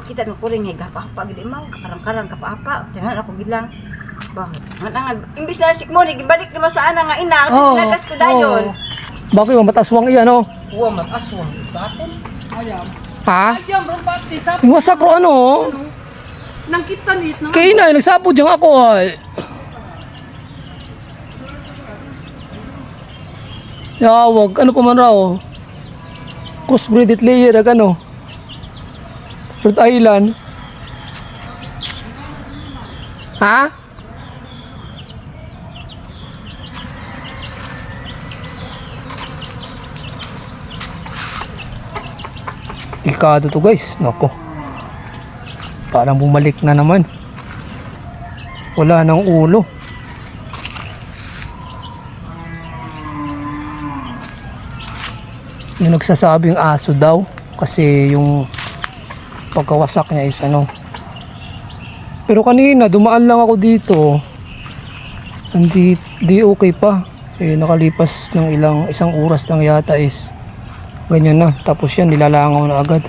Kita ng kuring nga gapa-apa gid mo, karang-karang kapa-apa. Tingnan ako gilang. Bakit? Nga nga imbis na sik mo ni gibalik naman sa ana nga ina, Oo, nagas ko dayon. Bakit yung mataswang iyan, oh? Uwa man aswang sa atin. Ayam. Ha? Ayam ron pati sa wasak ro ano, oh. nang kita nit nang Kaya na, nagsapod yung ako, ay. Yawag, ano pa man raw? Crossbreeded layer, ano? Rhode Island. Ha? Delikado to guys, nako. Parang bumalik na naman. Wala nang ulo. Yung nagsasabing aso daw kasi yung pagkawasak niya is ano. Pero kanina dumaan lang ako dito. Hindi di okay pa. Eh, nakalipas ng ilang isang oras lang yata is ganyan na. Tapos yan nilalangaw na agad.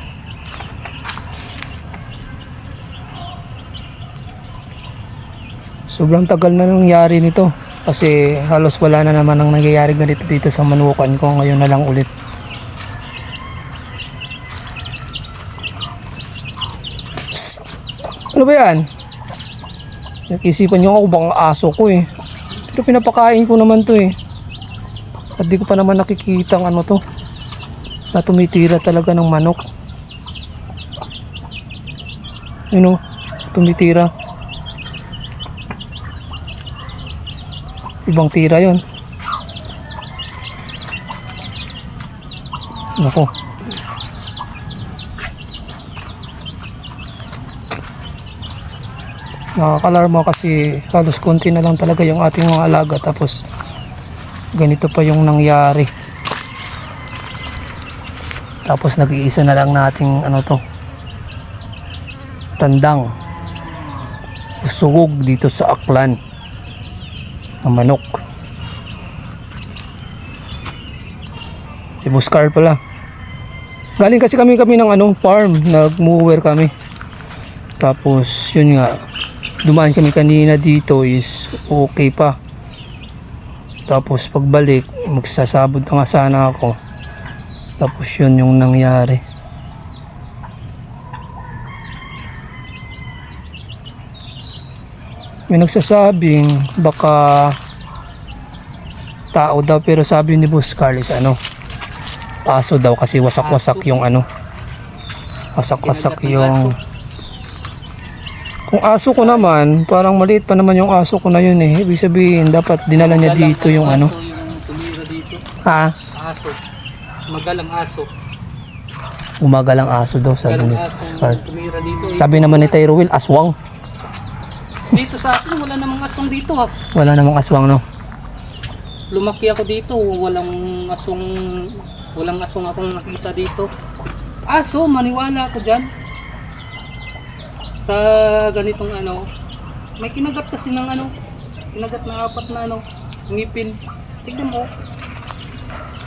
Sobrang tagal na nangyari nito kasi halos wala na naman ang nangyayari ganito dito sa manukan ko ngayon na lang ulit. Ano ba yan? Isipan nyo ako bang aso ko eh. Pero pinapakain ko naman to eh. At di ko pa naman nakikita ang ano to. Na tumitira talaga ng manok. You know, tumitira. Ibang tira yon. Nako. Nakakalarma kasi halos konti na lang talaga yung ating mga alaga tapos ganito pa yung nangyari. Tapos nag-iisa na lang nating ano to tandang sugog dito sa aklan ng manok. Si Buscar pala. Galing kasi kami kami ng ano, farm, nag-mower kami. Tapos yun nga, dumaan kami kanina dito is okay pa. Tapos pagbalik, magsasabod na nga sana ako. Tapos yun yung nangyari. May nagsasabing baka tao daw pero sabi ni Boss Carlos ano aso daw kasi wasak-wasak yung ano wasak-wasak yung kung aso ko naman parang maliit pa naman yung aso ko na yun eh ibig sabihin dapat dinala niya dito yung ano Aso yung tumira dito. ha Aso. Magalang aso. umagalang aso daw sabi ni Magalang aso Boss Carl yung tumira dito. sabi naman ni Tyro Will aswang Dito sa atin wala namang asong dito ha. wala namang aswang no Lumaki ako dito, walang asong walang asong akong nakita dito. Aso, maniwala ako diyan. Sa ganitong ano, may kinagat kasi ng ano, kinagat na apat na ano, ngipin. Tignan mo.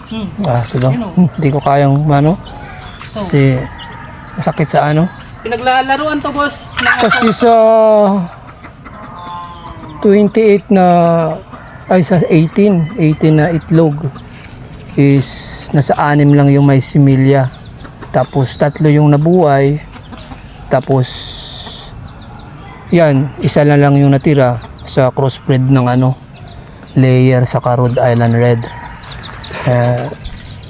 Hmm. daw Yun, oh. Hmm, hindi ko kayang ano So, kasi masakit sa ano pinaglalaruan to boss. Kasi sa 28 na ay sa 18, 18 na itlog is nasa anim lang yung may similya. Tapos tatlo yung nabuhay. Tapos yan, isa na lang yung natira sa crossbreed ng ano layer sa Rhode Island Red. Eh,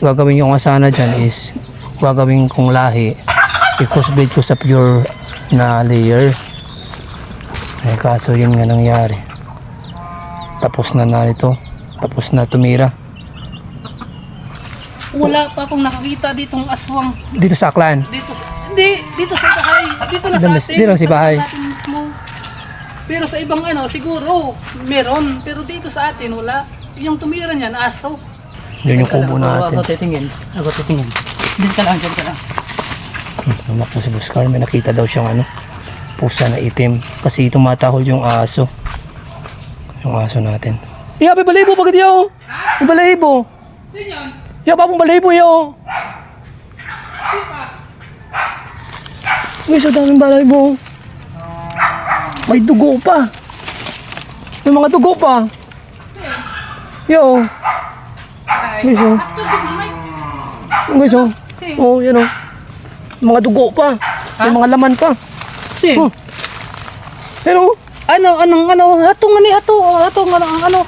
gagawin ko nga sana dyan is gagawin kong lahi i-crossbreed ko sa pure na layer. Eh, kaso yun nga nangyari. Tapos na na ito. Tapos na tumira. Wala pa akong nakakita ditong aswang. Dito sa Aklan. Dito, hindi, dito sa bahay. Dito na sa atin. dito na sa bahay. Pero sa ibang ano, siguro, meron. Pero dito sa atin, wala. Yung tumira niyan, aso. Yun yung kubo natin. Ako titingin. Ako titingin. Diyan ka lang, diyan ka lang. Namak mo si Buscar. May nakita daw siyang ano. Pusa na itim. Kasi tumatahol yung aso. Yung aso natin. Iya, may balahibo. Bakit yaw? May balahibo. Sino yun? Iya, papong balahibo yaw. Sino pa? Guys, ang daming balahibo. May dugo pa. May mga dugo pa. Yo. Guys, oh. Guys, oh. Oh, yan oh. Mga dugo pa. May mga laman pa. Sim. Oh. Pero, Ano, anong, ano, hatong ani, hato, oh, hatong, ano, ano.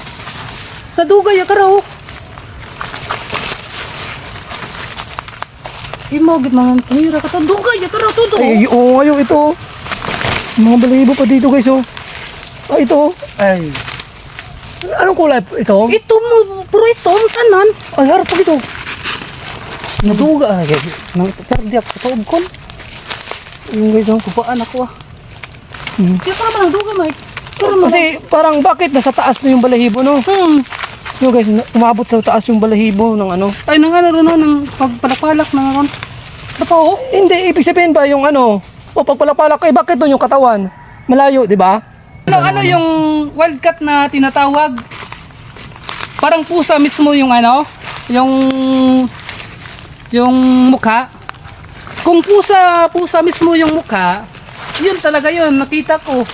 Nadugay, ka raw. Imo, gid man, kumira ka to. Dugay, ka raw, todo. ay, oo, ngayon ito. oh. Mga balahibo pa dito, guys, oh. Ah, ito. oh. Ay. Anong kulay ito? Ito mo, puro ito, ang tanan. Ay, harap pa dito. Naduga, ay, nang perdiak sa taob kon. Yung guys, oh. Kupaan ako ah. Hmm. Kaya pa naman, duga, Mike. Pero Kasi parang bakit nasa taas na yung balahibo, no? hmm. Yung guys, umabot sa taas yung balahibo ng ano. Ay, nang ano ron, no, nang pagpalakpalak na ron. Ano pa, oh? Hindi, ibig sabihin ba yung ano, o pagpalapalak, eh bakit doon yung katawan? Malayo, di ba? Ano, ano yung wildcat na tinatawag? Parang pusa mismo yung ano, yung yung mukha. Kung pusa, pusa mismo yung mukha, yun talaga yun, nakita ko.